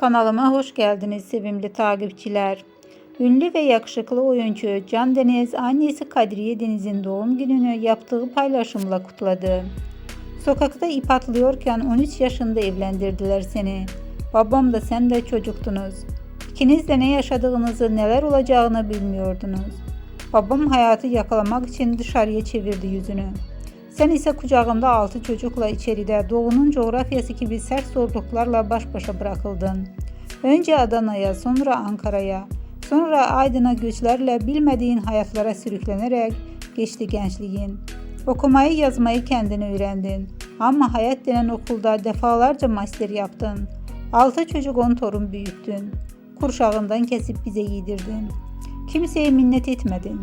Kanalıma hoş geldiniz sevimli takipçiler. Ünlü ve yakışıklı oyuncu Can Deniz annesi Kadriye Deniz'in doğum gününü yaptığı paylaşımla kutladı. Sokakta ip atlıyorken 13 yaşında evlendirdiler seni. Babam da sen de çocuktunuz. İkiniz de ne yaşadığınızı, neler olacağını bilmiyordunuz. Babam hayatı yakalamak için dışarıya çevirdi yüzünü. Sen ise kucağında altı çocukla içeride doğunun coğrafyası gibi sert zorluklarla baş başa bırakıldın. Önce Adana'ya, sonra Ankara'ya, sonra Aydın'a göçlerle bilmediğin hayatlara sürüklenerek geçti gençliğin. Okumayı yazmayı kendin öğrendin. Ama hayat denen okulda defalarca master yaptın. Altı çocuk on torun büyüttün. Kurşağından kesip bize yedirdin. Kimseye minnet etmedin.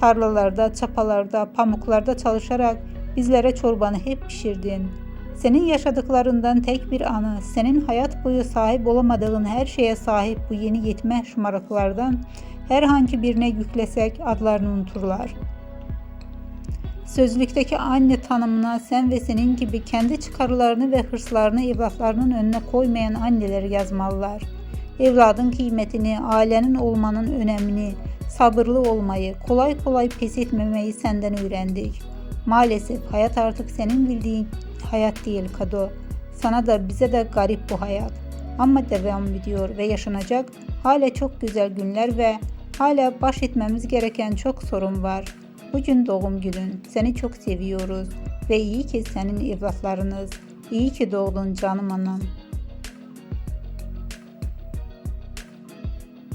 Tarlalarda, çapalarda, pamuklarda çalışarak bizlere çorbanı hep pişirdin. Senin yaşadıklarından tek bir anı, senin hayat boyu sahip olamadığın her şeye sahip bu yeni yetme şımarıklardan herhangi birine yüklesek adlarını unuturlar. Sözlükteki anne tanımına sen ve senin gibi kendi çıkarlarını ve hırslarını evlatlarının önüne koymayan anneler yazmalılar. Evladın kıymetini, ailenin olmanın önemini, sabırlı olmayı, kolay kolay pes etmemeyi senden öğrendik. Maalesef hayat artık senin bildiğin hayat değil Kado. Sana da bize de garip bu hayat. Ama devam ediyor ve yaşanacak hala çok güzel günler ve hala baş etmemiz gereken çok sorun var. Bugün doğum günün. Seni çok seviyoruz ve iyi ki senin evlatlarınız. İyi ki doğdun canım anam.